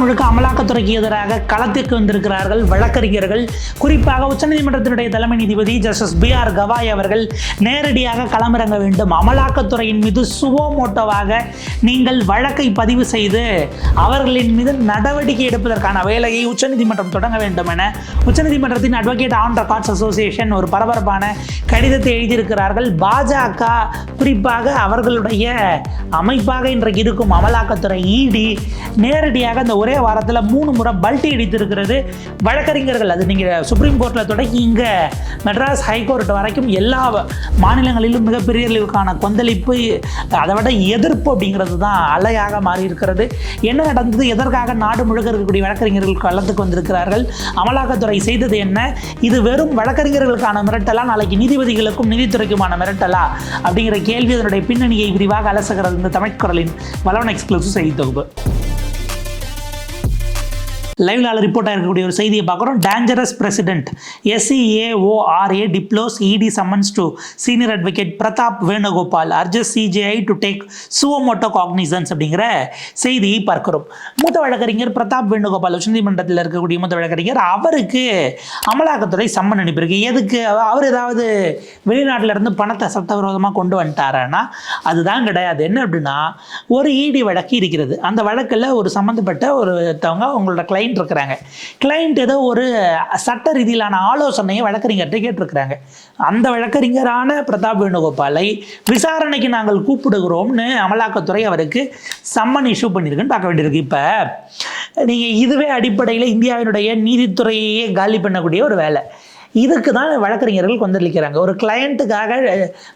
முழுக்க அமலாக்கத்துறைக்கு எதிராக களத்திற்கு வந்திருக்கிறார்கள் வழக்கறிஞர்கள். குறிப்பாக உச்சநீதிமன்றத்தினுடைய தலைமை நீதிபதி ஜஸ்டிஸ் பி ஆர் கவாய் அவர்கள் நேரடியாக களமிறங்க வேண்டும். அமலாக்கத்துறையின் மீது சுவோமோட்டோவாக நீங்கள் வழக்கை பதிவு செய்து அவர்களின் மீது நடவடிக்கை எடுப்பதற்கான வேலையை உச்சநீதிமன்றம் தொடங்க வேண்டும் என உச்சநீதிமன்றத்தின் அட்வொகேட் ஆன் ரெக்கார்ட்ஸ் அசோசியேஷன் ஒரு பரபரப்பான கடிதத்தை எழுதியிருக்கிறார்கள். பாஜக குறிப்பாக அவர்களுடைய அமைப்பாக இன்றைக்கு இருக்கும் அமலாக்கத்துறை இடி நேரடியாக அந்த ஒரே வாரத்தில் மூணு முறை பல்ட்டி அடித்திருக்கிறது வழக்கறிஞர்கள் அது நீங்கள் சுப்ரீம் கோர்ட்டில் தொடங்கி இங்கே மெட்ராஸ் ஹைகோர்ட் வரைக்கும் எல்லா மாநிலங்களிலும் மிகப்பெரிய கொந்தளிப்பு அதை விட எதிர்ப்பு அப்படிங்கிறது தான் அலையாக மாறி இருக்கிறது என்ன நடந்தது? எதற்காக நாடு முழுக்க இருக்கக்கூடிய வழக்கறிஞர்கள் களத்துக்கு வந்திருக்கிறார்கள்? அமலாக்கத்துறை செய்தது என்ன? இது வெறும் வழக்கறிஞர்களுக்கான மிரட்டலா? நாளைக்கு நீதிபதிகளுக்கும் நீதித்துறைக்குமான மிரட்டலா? அப்படிங்கிற கேள்வி அதனுடைய பின்னணியை விரிவாக அலசுகிறது இந்த தமிழ்குரலின் வளவன் எக்ஸ்க்ளூசிவ் செய்தி தொகுப்பு. லைவ்ல ரிப்போர்ட் இருக்கக்கூடிய ஒரு செய்தியை பார்க்குறோம். Dangerous president SCAORA deplores ED summons to senior advocate Pratap Venugopal urges CJI to take suo motu cognizance அப்படிங்கிற செய்தியை பார்க்கிறோம். மூத்த வழக்கறிஞர் பிரதாப் வேணுகோபால் உச்சநீதிமன்றத்தில் இருக்கக்கூடிய மூத்த வழக்கறிஞர் அவருக்கு அமலாக்கத்துறை சம்மன் அனுப்பியிருக்கு எதுக்கு? அவர் ஏதாவது வெளிநாட்டில் இருந்து பணத்தை சட்டவிரோதமாக கொண்டு வந்துட்டாரானா அதுதான் கிடையாது. என்ன அப்படின்னா ஒரு இடி வழக்கு இருக்கிறது. அந்த வழக்கில் ஒரு சம்மந்தப்பட்ட ஒருத்தவங்க உங்களோட கிளைண்ட் இருக்கிறாங்க. கிளைண்ட் ஏதோ ஒரு சட்ட ரீதியிலான ஆலோசனையை வழக்கறிஞர்கிட்ட கேட்டிருக்கிறாங்க. அந்த வழக்கறிஞரான பிரதாப் வேணுகோபாலை விசாரணைக்கு நாங்கள் கூப்பிடுகிறோம்னு அமலாக்கத்துறை அவருக்கு சம்மன் இஷ்யூ பண்ணியிருக்குன்னு பார்க்க வேண்டியிருக்கு. இப்போ நீங்கள் இதுவே அடிப்படையில் இந்தியாவினுடைய நீதித்துறையே காலி பண்ணக்கூடிய ஒரு வேலை. இதுக்கு தான் வழக்கறிஞர்கள் கொந்தளிக்கிறாங்க. ஒரு கிளையண்ட்டுக்காக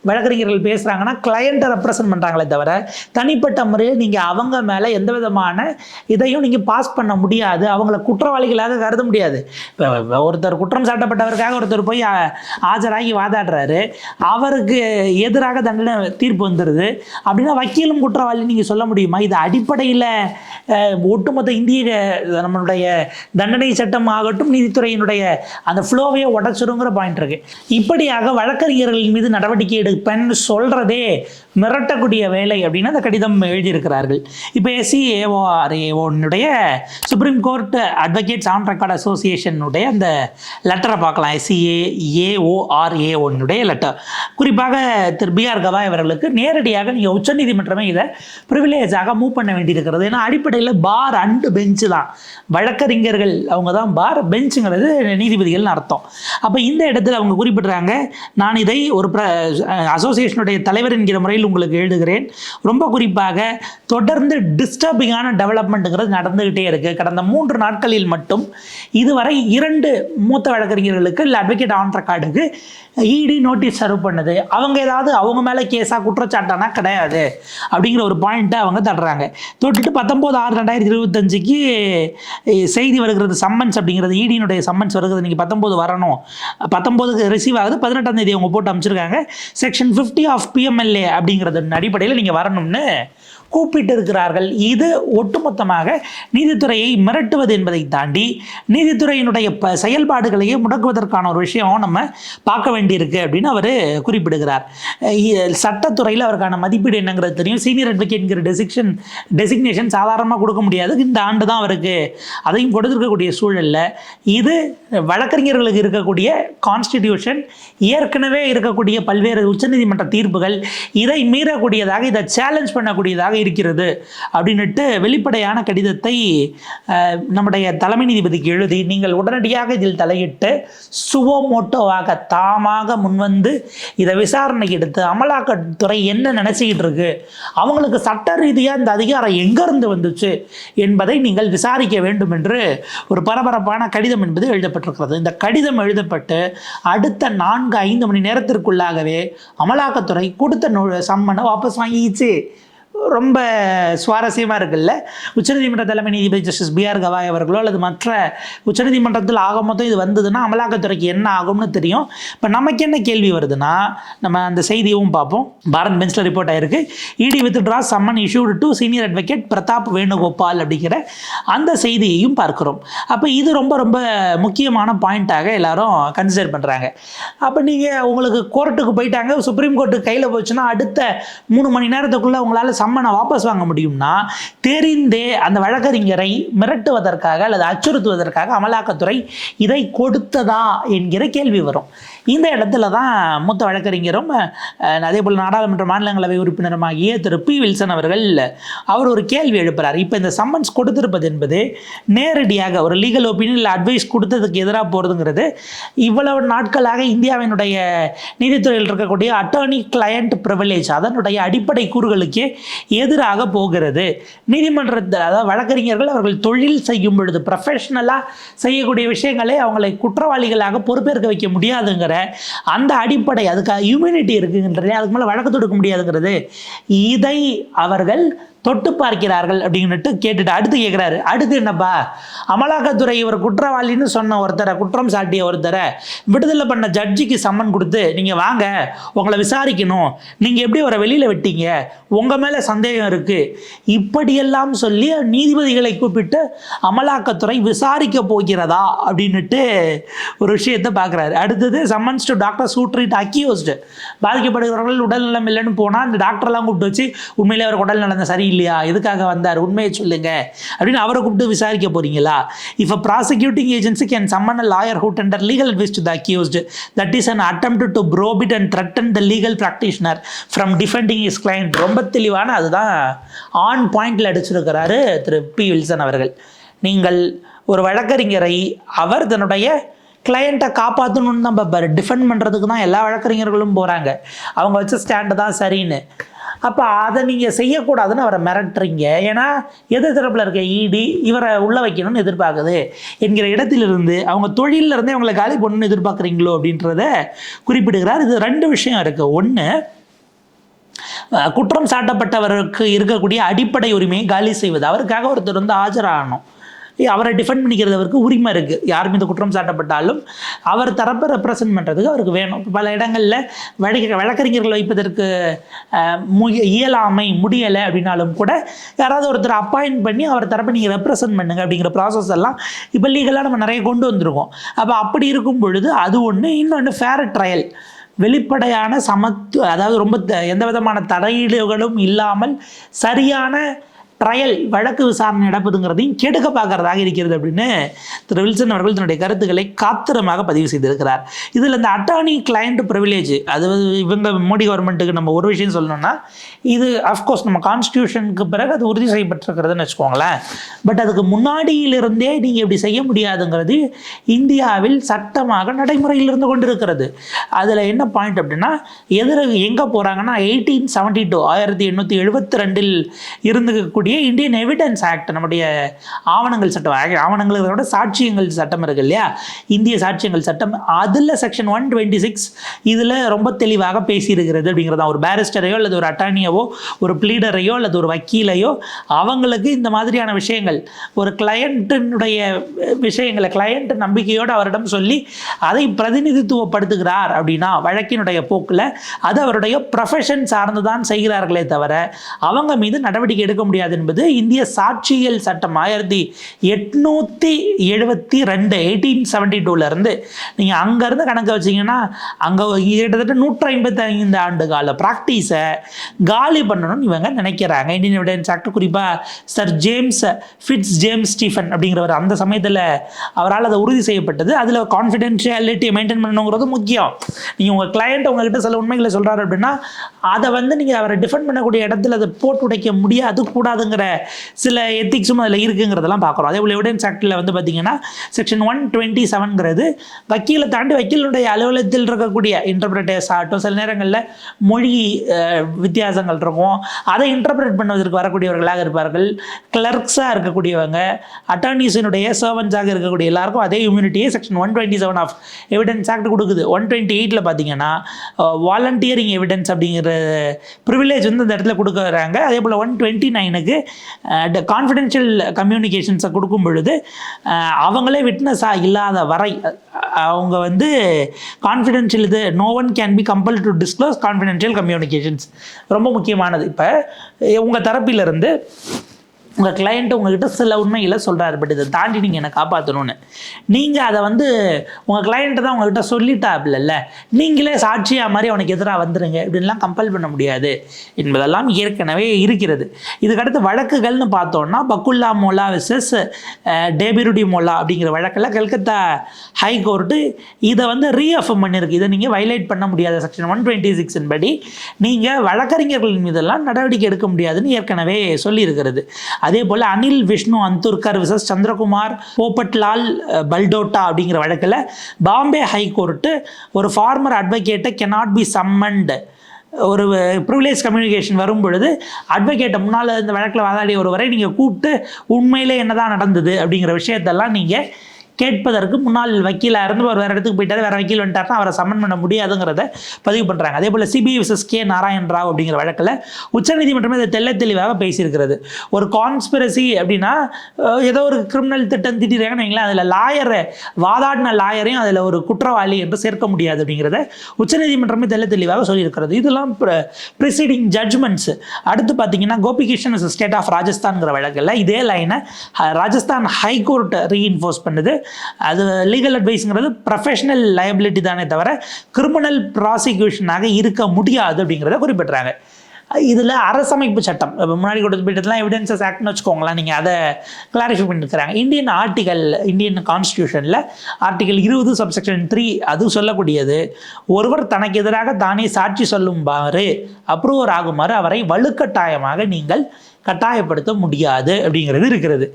வழக்கறிஞர்கள் பேசுகிறாங்கன்னா கிளையண்ட்டை ரெப்ரசன்ட் பண்ணுறாங்களே தவிர தனிப்பட்ட முறையில் நீங்கள் அவங்க மேலே எந்த விதமான இதையும் நீங்கள் பாஸ் பண்ண முடியாது. அவங்கள குற்றவாளிகளாக கருத முடியாது. இப்போ ஒருத்தர் குற்றம் சாட்டப்பட்டவருக்காக ஒருத்தர் போய் ஆஜராகி வாதாடுறாரு. அவருக்கு எதிராக தண்டனை தீர்ப்பு வந்துடுது அப்படின்னா வக்கீலும் குற்றவாளி நீங்கள் சொல்ல முடியுமா? இது அடிப்படையில் ஒட்டுமொத்த இந்திய நம்மளுடைய தண்டனை சட்டம் ஆகட்டும் நீதித்துறையினுடைய அந்த ஃப்ளோவையே அடைச்சிருங்கிற பாயிண்ட் இருக்கு. இப்படியாக வழக்கறிஞர்களின் மீது நடவடிக்கை எடுப்பேன் சொல்றதே மிரட்டக்கூடிய வேலை அப்படின்னு அந்த கடிதம் எழுதியிருக்கிறார்கள். இப்போ SC ஏஓஆர்ஏஓனுடைய supreme court advocates on record அசோசியேஷனுடைய அந்த லெட்டரை பார்க்கலாம். எஸ்சிஏ ஏஓஆர்ஏஓனுடைய லெட்டர் குறிப்பாக திரு பி ஆர் கவாய் அவர்களுக்கு நேரடியாக நீங்கள் உச்சநீதிமன்றமே இதை ப்ரிவிலேஜாக மூவ் பண்ண வேண்டியிருக்கிறது. ஏன்னா அடிப்படையில் பார் அண்டு பெஞ்சு தான். வழக்கறிஞர்கள் அவங்க தான் பார் பெஞ்சுங்கிறது நீதிபதிகள்னு அர்த்தம் அப்போ இந்த இடத்துல அவங்க குறிப்பிட்றாங்க நான் இதை ஒரு பிர அசோசியேஷனுடைய தலைவர் என்கிற முறையில் உங்களுக்கு எழுதுகிறேன். ரொம்ப குறிப்பாக தொடர்ந்து டிஸ்டர்பிங்கான டெவலப்மெண்ட்டுங்கிறது நடந்துக்கிட்டே இருக்குது கடந்த மூன்று நாட்களில் மட்டும் இதுவரை இரண்டு மூத்த வழக்கறிஞர்களுக்கு இல்லை அட்வொகேட் ஆன் ரெக்கார்டுக்கு இடி நோட்டீஸ் சர்வ் பண்ணுது. அவங்க ஏதாவது அவங்க மேலே கேஸாக குற்றச்சாட்டானா கிடையாது அப்படிங்கிற ஒரு பாயிண்ட்டை அவங்க தடுறாங்க. தொட்டுட்டு பத்தொம்போது ஆறு ரெண்டாயிரத்தி இருபத்தஞ்சுக்கு செய்தி வருகிறது சம்மன்ஸ் அப்படிங்கிறது இடியினுடைய சம்மன்ஸ் வருகிறது நீங்கள் பத்தொம்போது வரணும். பத்தொம்போதுக்கு ரிசீவ் ஆகுது. பதினெட்டாம் தேதி அவங்க போட்டு அமைச்சிருக்காங்க. செக்ஷன் ஃபிஃப்டி ஆஃப் பிஎம்எல்ஏ அப்படிங்கிறது அடிப்படையில் நீங்கள் வரணும்னு கூப்பிட்டு இருக்கிறார்கள் இது ஒட்டுமொத்தமாக நீதித்துறையை மிரட்டுவது என்பதை தாண்டி நீதித்துறையினுடைய ப செயல்பாடுகளையே முடக்குவதற்கான ஒரு விஷயம் நம்ம பார்க்க வேண்டியிருக்கு அப்படின்னு அவர் குறிப்பிடுகிறார். சட்டத்துறையில் அவருக்கான மதிப்பீடு என்னங்கிறது தெரியும். சீனியர் அட்வொகேட்ங்கிற டெசிக்ஷன் டெசிக்னேஷன் சாதாரணமாக கொடுக்க முடியாது. இந்த ஆண்டு தான் அவருக்கு அதையும் கொடுத்துருக்கக்கூடிய சூழலில். இது வழக்கறிஞர்களுக்கு இருக்கக்கூடிய கான்ஸ்டிடியூஷன் ஏற்கனவே இருக்கக்கூடிய பல்வேறு உச்சநீதிமன்ற தீர்ப்புகள் இதை மீறக்கூடியதாக இதை சேலஞ்ச் பண்ணக்கூடியதாக இருக்கிறது அப்படின்னுட்டு வெளிப்படையான கடிதத்தை நம்முடைய தலைமை நீதிபதிக்கு எழுதி நீங்கள் உடனடியாக இதில் தலையிட்டு சுவமோட்டோவாக தாமாக முன்வந்து இதை விசாரணை எடுத்து அமலாக்கத்துறை என்ன நினச்சிக்கிட்டு இருக்கு அவங்களுக்கு சட்ட ரீதியாக இந்த அதிகாரம் எங்கேருந்து வந்துச்சு என்பதை நீங்கள் விசாரிக்க வேண்டும் என்று ஒரு பரபரப்பான கடிதம் என்பது எழுதப்பட்டிருக்கிறது. இந்த கடிதம் எழுதப்பட்டு அடுத்த நான்கு ஐந்து மணி நேரத்திற்குள்ளாகவே அமலாக்கத்துறை கொடுத்த சம்மனை வாபஸ் வாங்கிச்சு ரொம்ப சுவாரஸ்யமாக இருக்குல்ல? உச்சநீதிமன்ற தலைமை நீதிபதி ஜஸ்டிஸ் பி ஆர் கவாய் அவர்களோ அல்லது மற்ற உச்சநீதிமன்றத்தில் ஆக மொத்தம் இது வந்ததுன்னா அமலாக்கத்துறைக்கு என்ன ஆகும்னு தெரியும். இப்போ நமக்கு என்ன கேள்வி வருதுன்னா நம்ம அந்த செய்தியும் பார்ப்போம். பாரத் பெஞ்சில் ரிப்போர்ட் ஆயிருக்கு. ED withdraw summon issued to senior advocate Pratap Venugopal அப்படிங்கிற அந்த செய்தியையும் பார்க்கிறோம். அப்போ இது ரொம்ப ரொம்ப முக்கியமான பாயிண்ட்டாக எல்லாரும் கன்சிடர் பண்ணுறாங்க அப்போ நீங்கள் உங்களுக்கு கோர்ட்டுக்கு போயிட்டாங்க சுப்ரீம் கோர்ட்டு கையில் போச்சுன்னா அடுத்த மூணு மணி நேரத்துக்குள்ளே உங்களால் சம்மனை வாபஸ் வாங்க முடியும்னா தெரிந்தே அந்த வழக்கறிஞரை மிரட்டுவதற்காக அல்லது அச்சுறுத்துவதற்காக அமலாக்கத்துறை இதை கொடுத்ததா என்கிற கேள்வி வரும். இந்த இடத்துல தான் மூத்த வழக்கறிஞரும் அதே போல் நாடாளுமன்ற மாநிலங்களவை உறுப்பினருமாகிய திரு பி வில்சன் அவர்கள் அவர் ஒரு கேள்வி எழுப்புறார். இப்போ இந்த சம்மன்ஸ் கொடுத்திருப்பது என்பது நேரடியாக ஒரு லீகல் ஒப்பீனியன் இல்லை அட்வைஸ் கொடுத்ததுக்கு எதிராக போகிறதுங்கிறது இவ்வளவு நாட்களாக இந்தியாவினுடைய நீதித்துறையில் இருக்கக்கூடிய அட்டர்னி கிளையண்ட் ப்ரிவிலேஜ் அதனுடைய அடிப்படை கூறுகளுக்கே எதிராக போகிறது. நீதிமன்றத்தில் அதாவது வழக்கறிஞர்கள் அவர்கள் தொழில் செய்யும் பொழுது ப்ரொஃபஷ்னலாக செய்யக்கூடிய விஷயங்களை அவங்களை குற்றவாளிகளாக பொறுப்பேற்க வைக்க முடியாதுங்கிற அந்த அடிப்படை அதுக்கு இம்யூனிட்டி இருக்குங்கிறதே அதுக்கு மேலே வழக்கு தொடுக்க முடியாதுங்கிறது இதை அவர்கள் தொட்டு பார்க்கிறார்கள் அப்படின்னுட்டு கேட்டுட்டு அடுத்து கேட்குறாரு அடுத்து என்னப்பா? அமலாக்கத்துறை இவர் குற்றவாளின்னு சொன்ன ஒருத்தரை குற்றம் சாட்டிய ஒருத்தரை விடுதலை பண்ண ஜட்ஜிக்கு சம்மன் கொடுத்து நீங்கள் வாங்க உங்களை விசாரிக்கணும். நீங்கள் எப்படி அவரை வெளியில் விட்டீங்க? உங்கள் மேலே சந்தேகம் இருக்குது இப்படியெல்லாம் சொல்லி நீதிபதிகளை கூப்பிட்டு அமலாக்கத்துறை விசாரிக்க போகிறதா? அப்படின்னுட்டு ஒரு விஷயத்தை பார்க்குறாரு அடுத்தது summons to doctor who treat accused பாதிக்கப்படுகிறவர்கள் உடல்நலம் இல்லைன்னு போனால் அந்த டாக்டர்லாம் கூப்பிட்டு வச்சு உண்மையிலே அவர் உடல் நலம் இல்லையா? எதுக்காக வந்தார்? உண்மையை சொல்லுங்க. அப்படின்னு அவரை கூப்பிட்டு விசாரிக்க போறீங்களா? If a prosecuting agency can summon a lawyer who tender legal advice to the accused that is an attempt to prohibit and threaten the legal practitioner from defending his client ரொம்ப தெளிவான அதுதான் ஆன் பாயிண்டில் அடிச்சிருக்கிறாரு திரு P Wilson அவர்கள். நீங்கள் ஒரு வழக்கறிஞரை அவர் தன்னுடைய கிளையண்ட்டை காப்பாற்றணும்னு நம்ம டிஃபெண்ட் பண்ணுறதுக்கு தான் எல்லா வழக்கறிஞர்களும் போகிறாங்க அவங்க வச்ச ஸ்டாண்டு தான் சரின்னு. அப்போ அதை நீங்கள் செய்யக்கூடாதுன்னு அவரை மிரட்டுறீங்க. ஏன்னா எதிர் தரப்பில் இருக்க? இடி இவரை உள்ளே வைக்கணும்னு எதிர்பார்க்குது. என்கிற இடத்திலிருந்து அவங்க தொழிலிருந்தே அவங்களை காலி பண்ணணும்னு எதிர்பார்க்குறீங்களோ அப்படின்றத குறிப்பிடுகிறார். இது ரெண்டு விஷயம் இருக்குது ஒன்று குற்றம் சாட்டப்பட்டவருக்கு இருக்கக்கூடிய அடிப்படை உரிமையை காலி செய்வது. அவருக்காக ஒருத்தர் வந்து ஆஜராகணும். அவரை டிஃபெண்ட் பண்ணிக்கிறது அவருக்கு உரிமை இருக்குது யார் மீது குற்றம் சாட்டப்பட்டாலும் அவர் தரப்பை ரெப்ரசன்ட் பண்ணுறதுக்கு அவருக்கு வேணும். பல இடங்களில் வழக்க வழக்கறிஞர்கள் வைப்பதற்கு இயலாமை முடியலை அப்படின்னாலும் கூட யாராவது ஒருத்தர் அப்பாயிண்ட் பண்ணி அவர் தரப்பை நீங்கள் ரெப்ரசன்ட் பண்ணுங்க அப்படிங்கிற ப்ராசஸ் எல்லாம் இப்போ லீகலாக நம்ம நிறைய கொண்டு வந்திருக்கோம். அப்போ அப்படி இருக்கும் பொழுது அது ஒன்று இன்னொன்று ஃபேர் ட்ரையல் வெளிப்படையான சமத்து அதாவது ரொம்ப த- எந்த விதமான தடையீடுகளும் இல்லாமல் சரியான ட்ரையல் வழக்கு விசாரணை நடப்பதுங்கிறதையும் கெடுக்க பார்க்கறதாக இருக்கிறது அப்படின்னு திரு வில்சன் அவர்கள் தன்னுடைய கருத்துக்களை காத்திரமாக பதிவு செய்திருக்கிறார். இதில் இந்த அட்டார்னி கிளையண்ட் ப்ரிவிலேஜ் அது இவங்க மோடி கவர்மெண்ட்டுக்கு நம்ம ஒரு விஷயம் சொல்லணும்னா இது அஃப்கோர்ஸ் நம்ம கான்ஸ்டியூஷனுக்கு பிறகு அது உறுதி செய்யப்பட்டிருக்கிறதுன்னு வச்சுக்கோங்களேன். பட் அதுக்கு முன்னாடியிலிருந்தே நீங்கள் இப்படி செய்ய முடியாதுங்கிறது இந்தியாவில் சட்டமாக நடைமுறையில் இருந்து கொண்டிருக்கிறது. அதில் என்ன பாயிண்ட் அப்படின்னா எதிர எங்கே போகிறாங்கன்னா எயிட்டீன் செவன்டி டூ ஆயிரத்தி எண்ணூற்றி எழுபத்தி ரெண்டில் இருக்கக்கூடிய இந்தியன் எவிடன்ஸ் ஆக்ட் நம்முடைய ஆவணங்கள் சட்டம் ஆக- ஆவணங்கள் விட சாட்சியங்கள் சட்டம் இருக்கு இல்லையா? இந்திய சாட்சியங்கள் சட்டம் அதில் செக்ஷன் ஒன் டுவெண்ட்டி சிக்ஸ் இதில் ரொம்ப தெளிவாக பேசியிருக்கிறது அப்படிங்கிறதா ஒரு பேரிஸ்டரையோ அல்லது ஒரு அட்டார்னியவோ ஒரு ப்ளீடரையோ அல்லது ஒரு வக்கீலையோ அவங்களுக்கு இந்த மாதிரியான விஷயங்கள் ஒரு கிளையண்ட்டினுடைய விஷயங்களை கிளையண்ட் நம்பிக்கையோடு அவரிடம் சொல்லி அதை பிரதிநிதித்துவப்படுத்துகிறார் அப்படின்னா வழக்கினுடைய போக்கில் அது அவருடைய ப்ரொஃபஷன் சார்ந்து தான் செய்கிறார்களே தவிர அவங்க மீது நடவடிக்கை எடுக்க முடியாது என்பது இந்திய சாட்சியல் சட்டம். ஆயிரத்தி எட்நூற்றி எழுபத்தி ரெண்டு எயிட்டீன் செவன்டி டூலேருந்து நீங்கள் அங்கேருந்து கணக்கு வச்சீங்கன்னா அங்கே கிட்டத்தட்ட நூற்றி ஐம்பத்தி ஐந்து ஆண்டு கால ப்ராக்டிஸை காலி பண்ணணும்னு இவங்க நினைக்கிறாங்க. இந்தியன் எவிடன்ஸ் ஆக்ட் குறிப்பாக sir James Fitz James Stephen அப்படிங்கிறவர் அந்த சமயத்தில் அவரால் அதை உறுதி செய்யப்பட்டது. அதில் கான்ஃபிடென்ஷியாலிட்டியை மெயின்டைன் பண்ணணுங்கிறது முக்கியம். நீங்கள் உங்கள் கிளையண்ட் உங்ககிட்ட சில உண்மைகளை சொல்கிறாரு அப்படின்னா அதை வந்து நீங்கள் அவரை டிஃபெண்ட் பண்ணக்கூடிய இடத்துல அதை போட்டு உடைக்க முடியாது கூடாதுங்கிற சில எத்திக்ஸும் அதில் இருக்குங்கிறதெல்லாம் பார்க்குறோம். அதே போல் எவிடன்ஸ் ஆக்டில் வந்து பார்த்தீங்கன்னா செக்ஷன் ஒன் டுவெண்ட்டி செவன்கிறது வக்கீலை தாண்டி வக்கீலுடைய அலுவலகத்தில் இருக்கக்கூடிய இன்டர்பிரேட்டர்ஸ் ஆகட்டும் சில நேரங்களில் மொழி வித்தியாசங்கள் இருக்கும். அதை இன்டர்பிரேட் பண்ணுவதற்கு வரக்கூடியவர்களாக இருப்பார்கள். கிளர்க்ஸாக இருக்கக்கூடியவங்க அட்டார்னிஸினுடைய சர்வன்ஸாக இருக்கக்கூடிய எல்லாருக்கும் அதே இம்யூனிட்டியே section one twenty seven of evidence act கொடுக்குது. ஒன் டுவெண்ட்டி எயிட்டில் பார்த்தீங்கன்னா வாலண்டியரிங் எவிடன்ஸ் அப்படிங்கிற ப்ரிவிலேஜ் வந்து இந்த இடத்துல கொடுக்குறாங்க. அதே போல் ஒன் டுவெண்ட்டி நைனுக்கு கான்ஃபிடென்ஷியல் கம்யூனிகேஷன்ஸை கொடுக்கும் பொழுது அவங்களே விட்னஸாக இல்லாத வரை அவங்க வந்து கான்ஃபிடென்ஷியல் இது no one can be compel to disclose confidential communications ரொம்ப முக்கியமானது. இப்போ உங்கள் தரப்பிலிருந்து உங்கள் கிளையண்ட்டு உங்ககிட்ட சில உண்மைகளை சொல்கிறாரு பட் இதை தாண்டி நீங்கள் என்னை காப்பாற்றணும்னு நீங்கள் அதை வந்து உங்கள் கிளையண்ட்டு தான் உங்ககிட்ட சொல்லிட்டாப்ல நீங்களே சாட்சியாக மாதிரி அவனுக்கு எதிராக வந்துடுங்க இப்படின்லாம் கம்பல் பண்ண முடியாது. என்பதெல்லாம் ஏற்கனவே இருக்கிறது. இதுக்கடுத்து வழக்குகள்னு பார்த்தோம்னா பக்குல்லா மோலா விசஸ் டேபிருடி மோலா அப்படிங்கிற வழக்கில் கல்கத்தா ஹை கோர்ட்டு இதை வந்து ரீஅஃபம் பண்ணியிருக்கு இதை நீங்கள் வைலேட் பண்ண முடியாத. செக்ஷன் ஒன் டுவெண்ட்டி சிக்ஸின் படி நீங்கள் வழக்கறிஞர்களின் மீதெல்லாம் நடவடிக்கை எடுக்க முடியாதுன்னு ஏற்கனவே சொல்லியிருக்கிறது. அதே போல் அனில் விஷ்ணு அந்தூர்கர் விசஸ் சந்திரகுமார் போபட்லால் பல்டோட்டா அப்படிங்கிற வழக்கில் பாம்பே ஹைகோர்ட்டு ஒரு ஃபார்மர் அட்வொகேட்டை கெனாட் பி சம்மண்ட் ஒரு ப்ரிவிலேஜ் கம்யூனிகேஷன் வரும் பொழுது அட்வொகேட்டை முன்னால் இந்த வழக்கில் வாதாடிய ஒருவரை நீங்கள் கூப்பிட்டு உண்மையிலே என்னதான் நடந்தது அப்படிங்கிற விஷயத்தெல்லாம் நீங்கள் கேட்பதற்கு முன்னாள் வக்கீலாக இருந்து ஒரு வேறு இடத்துக்கு போயிட்டாரு வேறு வக்கீல் வந்துட்டார்னா அவரை சம்மன் பண்ண முடியாதுங்கிறத பதிவு பண்ணுறாங்க அதே போல் CBI versus K Narayan Rao அப்படிங்கிற வழக்கில் உச்சநீதிமன்றமே இதை தெல்ல தெளிவாக பேசியிருக்கிறது. ஒரு கான்ஸ்பிரசி அப்படின்னா ஏதோ ஒரு கிரிமினல் திட்டம் திட்டிருக்காங்கன்னு வைங்களேன் அதில் லாயரை வாதாடின லாயரையும் அதில் ஒரு குற்றவாளி என்று சேர்க்க முடியாது அப்படிங்கிறத உச்சநீதிமன்றமே தெல்ல தெளிவாக சொல்லியிருக்கிறது. இதெல்லாம் ப்ரிசீடிங் ஜட்ஜ்மெண்ட்ஸ் அடுத்து பார்த்தீங்கன்னா கோபிகிருஷ்ணன் ஸ்டேட் ஆஃப் ராஜஸ்தான்ங்கிற வழக்கில் இதே லைனை ராஜஸ்தான் ஹைகோர்ட் ரீஇன்ஃபோர்ஸ் பண்ணுது. அது லீகல் அட்வைஸுங்கிறது ப்ரொஃபஷனல் லயபிலிட்டி தானே தவிர கிரிமினல் ப்ராசிக்யூஷனாக இருக்க முடியாது அப்படிங்கிறத குறிப்பிட்றாங்க. இதில் அரசமைப்பு சட்டம் இப்போ முன்னாடி கொடுத்து போயிட்டதுலாம் எவிடன்சஸ் ஆக்ட்னு வச்சுக்கோங்களேன் நீங்கள் அதை கிளாரிஃபை பண்ணியிருக்கிறாங்க இந்தியன் ஆர்டிகல் இந்தியன் கான்ஸ்டியூஷனில் ஆர்டிகல் இருபது சப்செக்ஷன் த்ரீ அது சொல்லக்கூடியது ஒருவர் தனக்கு எதிராக தானே சாட்சி சொல்லும்பாறு அப்ரூவர் ஆகுமாறு அவரை வலுக்கட்டாயமாக நீங்கள் கட்டாயப்படுத்த முடியாது அப்படிங்கிறது இருக்கிறது.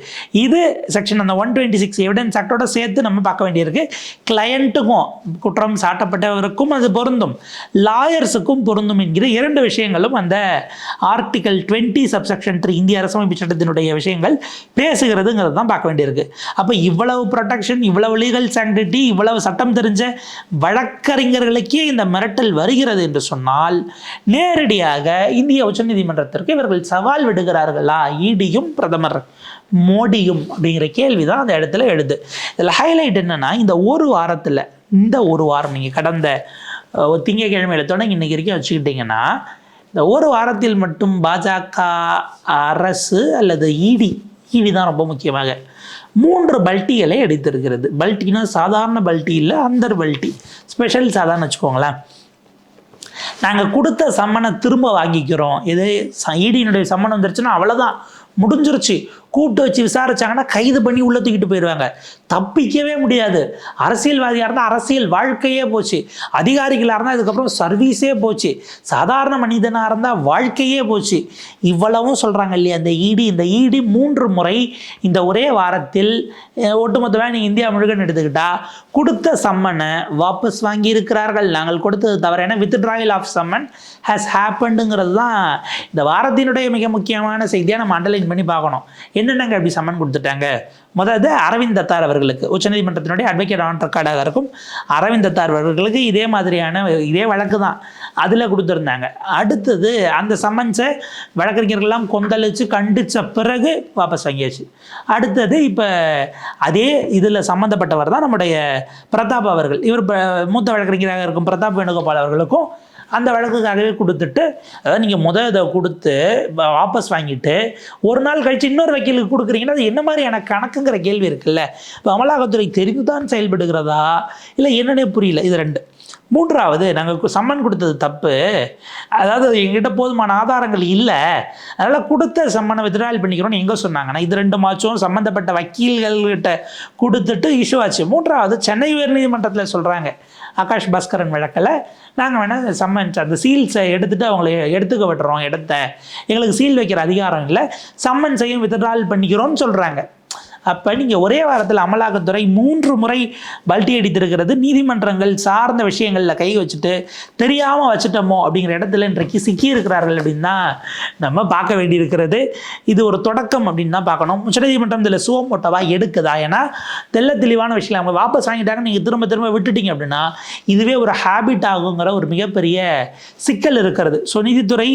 இது செக்ஷன் அந்த ஒன் டுவெண்ட்டி சிக்ஸ் எவிடன்ஸ் ஆக்டோட சேர்த்து நம்ம பார்க்க வேண்டியிருக்கு. கிளையண்ட்டுக்கும் குற்றம் சாட்டப்பட்டவருக்கும் அது பொருந்தும். லாயர்ஸுக்கும் பொருந்தும் என்கிற இரண்டு விஷயங்களும் அந்த ஆர்டிகல் டுவெண்ட்டி சப்செக்ஷன் த்ரீ இந்திய அரசமைப்பு சட்டத்தினுடைய விஷயங்கள் பேசுகிறதுங்கிறது தான் பார்க்க வேண்டியிருக்கு. அப்போ இவ்வளவு ப்ரொடெக்ஷன் இவ்வளவு லீகல் சாங்டிட்டி இவ்வளவு சட்டம் தெரிஞ்ச வழக்கறிஞர்களுக்கே இந்த மிரட்டல் வருகிறது என்று சொன்னால் நேரடியாக இந்திய உச்சநீதிமன்றத்திற்கு இவர்கள் சவால் விடுகிறார்களா இடியும் பிரதமர் மோடியும் அப்படிங்கிற கேள்வி தான் அந்த இடத்துல எழுது. இதில் ஹைலைட் என்னன்னா இந்த ஒரு வாரத்தில் இந்த ஒரு வாரம் நீங்கள் கடந்த ஒரு திங்கக்கிழமையில தொடங்கி இன்னைக்கு வரைக்கும் வச்சுக்கிட்டிங்கன்னா இந்த ஒரு வாரத்தில் மட்டும் பாஜக அரசு அல்லது இடி இடி தான் ரொம்ப முக்கியமாக. மூன்று பல்ட்டிகளை எடுத்திருக்கிறது. பல்ட்டினா சாதாரண பல்ட்டி இல்லை அந்தர் பல்ட்டி. ஸ்பெஷல் சாதாரண வச்சுக்கோங்களேன். நாங்கள் கொடுத்த சம்மனை திரும்ப வாங்கிக்கிறோம். இது ஈடியினுடைய சம்மன் வந்துருச்சுன்னா அவ்வளோதான் முடிஞ்சிருச்சு. கூப்பிட்டு வச்சு விசாரிச்சாங்கன்னா கைது பண்ணி உள்ள தூக்கிட்டு போயிடுவாங்க தப்பிக்கவே முடியாது. அரசியல்வாதியாக இருந்தால் அரசியல் வாழ்க்கையே போச்சு. அதிகாரிகளாக இருந்தால் இதுக்கப்புறம் சர்வீஸே போச்சு. சாதாரண மனிதனாக இருந்தால் வாழ்க்கையே போச்சு. இவ்வளவும் சொல்கிறாங்க இல்லையா இந்த இடி? இந்த இடி மூன்று முறை இந்த ஒரே வாரத்தில் ஒட்டுமொத்தமாக நீங்கள் இந்தியா முழுக்க எடுத்துக்கிட்டால் கொடுத்த சம்மனை வாபஸ் வாங்கி இருக்கிறார்கள் நாங்கள் கொடுத்தது தவறு. ஏன்னா வித்ட்ராயல் ஆஃப் சம்மன் ஹேஸ் ஹேப்பண்டுங்கிறது தான் இந்த வாரத்தினுடைய மிக முக்கியமான செய்தியாக நம்ம அண்டர்லைன் பண்ணி பார்க்கணும். என்னென்னங்க அப்படி சம்மன் கொடுத்துட்டாங்க? முதல்ல அரவிந்த் தத்தார் அவர்களுக்கு. உச்சநீதிமன்றத்தினுடைய அட்வொகேட் ஆன் ரெக்கார்டாக இருக்கும். அரவிந்த் தத்தார் அவர்களுக்கு இதே மாதிரியான இதே வழக்கு தான். அதில் கொடுத்துருந்தாங்க. அடுத்தது அந்த சம்மன்ஸை வழக்கறிஞர்கள்லாம் கொந்தளிச்சு கண்டிச்ச பிறகு வாபஸ் வாங்கியாச்சு. அடுத்தது இப்போ அதே இதில் சம்மந்தப்பட்டவர் தான் நம்முடைய பிரதாப் அவர்கள். இவர் மூத்த வழக்கறிஞராக இருக்கும் பிரதாப் வேணுகோபால் அவர்களுக்கும் அந்த வழக்குக்காகவே கொடுத்துட்டு அதாவது நீங்கள் முதல் இதை கொடுத்து வாபஸ் வாங்கிட்டு ஒரு நாள் கழித்து இன்னொரு வக்கீலுக்கு கொடுக்குறீங்கன்னா அது என்ன மாதிரியான கணக்குங்கிற கேள்வி இருக்குல்ல. இப்போ அமலாக்கத்துறை தெரிந்துதான் செயல்படுகிறதா? இல்லை என்னன்னே புரியல இது ரெண்டு. மூன்றாவது நாங்கள் சம்மன் கொடுத்தது தப்பு. அதாவது எங்கிட்ட போதுமான ஆதாரங்கள் இல்லை. அதனால் கொடுத்த சம்மனை வித்ட்ராயல் பண்ணிக்கிறோன்னு எங்கே சொன்னாங்கன்னா இது ரெண்டு மாச்சும் சம்மந்தப்பட்ட வக்கீல்கள்கிட்ட கொடுத்துட்டு இஷ்யூ ஆச்சு. மூன்றாவது சென்னை உயர்நீதிமன்றத்தில் சொல்கிறாங்க ஆகாஷ் பாஸ்கரன் வழக்கில் நாங்கள் வேணால் சம்மன்ஸ் அந்த சீல்ஸை எடுத்துகிட்டு அவங்கள எடுத்துக்க விட்டுறோம் இடத்த. எங்களுக்கு சீல் வைக்கிற அதிகாரம் இல்லை. சம்மன்ஸையும் வித்ட்ராயல் பண்ணிக்கிறோம்னு சொல்கிறாங்க அப்போ நீங்கள் ஒரே வாரத்தில் அமலாக்கத்துறை மூன்று முறை பல்ட்டி அடித்திருக்கிறது. நீதிமன்றங்கள் சார்ந்த விஷயங்களில் கை வச்சுட்டு தெரியாமல் வச்சுட்டோமோ அப்படிங்கிற இடத்துல இன்றைக்கு சிக்கி இருக்கிறார்கள் அப்படின்னு தான் நம்ம பார்க்க வேண்டியிருக்கிறது. இது ஒரு தொடக்கம் அப்படின்னு தான் பார்க்கணும். உச்சநீதிமன்றம் இதில் சுவமோட்டவா எடுக்குதா? ஏன்னா தெள்ள தெளிவான விஷயம். அவங்க வாபஸ் வாங்கிட்டாங்க நீங்கள் திரும்ப திரும்ப விட்டுட்டீங்க அப்படின்னா இதுவே ஒரு ஹேபிட் ஆகுங்கிற ஒரு மிகப்பெரிய சிக்கல் இருக்கிறது. ஸோ நீதித்துறை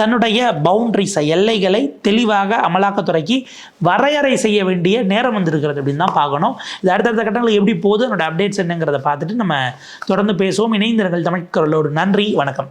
தன்னுடைய பவுண்ட்ரிஸை எல்லைகளை தெளிவாக அமலாக்கத்துறைக்கு வரையறை செய்ய வேண்டிய நேரம் வந்திருக்கிறது அப்படின்னு தான் பார்க்கணும். இது அடுத்தடுத்த கட்டங்கள் எப்படி போகுது என்னோட அப்டேட்ஸ் என்னங்கிறத பார்த்துட்டு நம்ம தொடர்ந்து பேசுவோம். இணைந்திருங்கள் தமிழ் குரலோடு நன்றி வணக்கம்.